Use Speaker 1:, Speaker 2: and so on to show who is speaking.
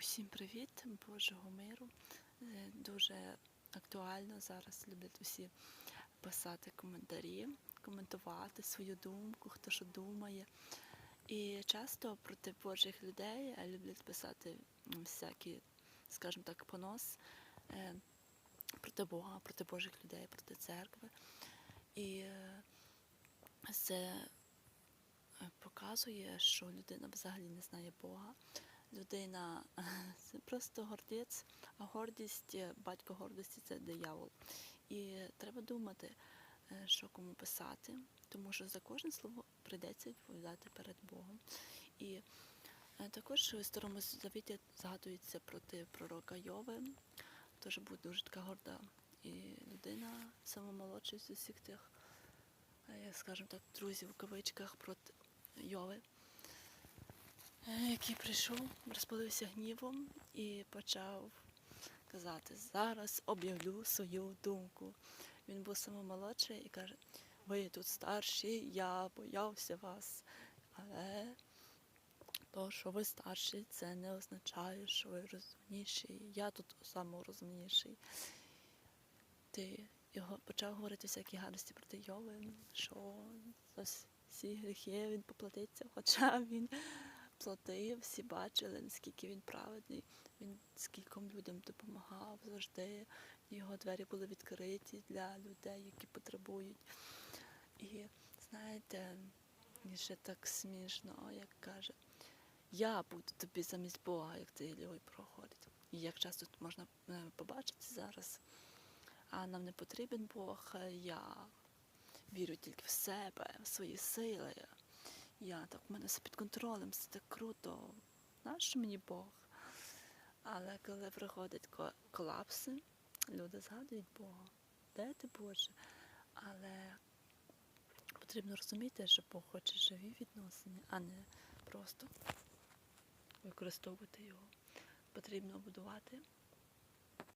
Speaker 1: Усім привіт, Божого миру. Е, Дуже актуально зараз люблять усі писати коментарі, коментувати свою думку, хто що думає. І часто проти Божих людей е, люблять писати всякі, скажімо так, понос е, проти Бога, проти Божих людей, проти церкви. І це показує, що людина взагалі не знає Бога. Людина це просто гордець, а гордість, е, батько гордості це диявол. І треба думати, е, що кому писати, тому що за кожне слово прийдеться відповідати перед Богом. І е, також у старому завіті згадується проти пророка Йови. Теж був дуже така горда і людина, сама молодша з усіх тих, як скажімо так, друзів у кавичках проти Йови який прийшов, розпалився гнівом і почав казати: зараз об'явлю свою думку. Він був самомолодший і каже: ви тут старші, я боявся вас. Але то, що ви старші, це не означає, що ви розумніші. Я тут найрозумніший. Ти його почав говорити всякі гадості проти Йови, що за всі гріхи він поплатиться, хоча він платив, всі бачили, наскільки він праведний, він скільком людям допомагав завжди. Його двері були відкриті для людей, які потребують. І знаєте, і ще так смішно, як каже, я буду тобі замість Бога, як цей лівий проходить. І як часто тут можна е, побачити зараз, а нам не потрібен Бог, я вірю тільки в себе, в свої сили. Я так в мене все під контролем, все так круто. Нащо мені Бог? Але коли приходять ко- колапси, люди згадують Бога. Де ти Боже? Але потрібно розуміти, що Бог хоче живі відносини, а не просто використовувати його. Потрібно будувати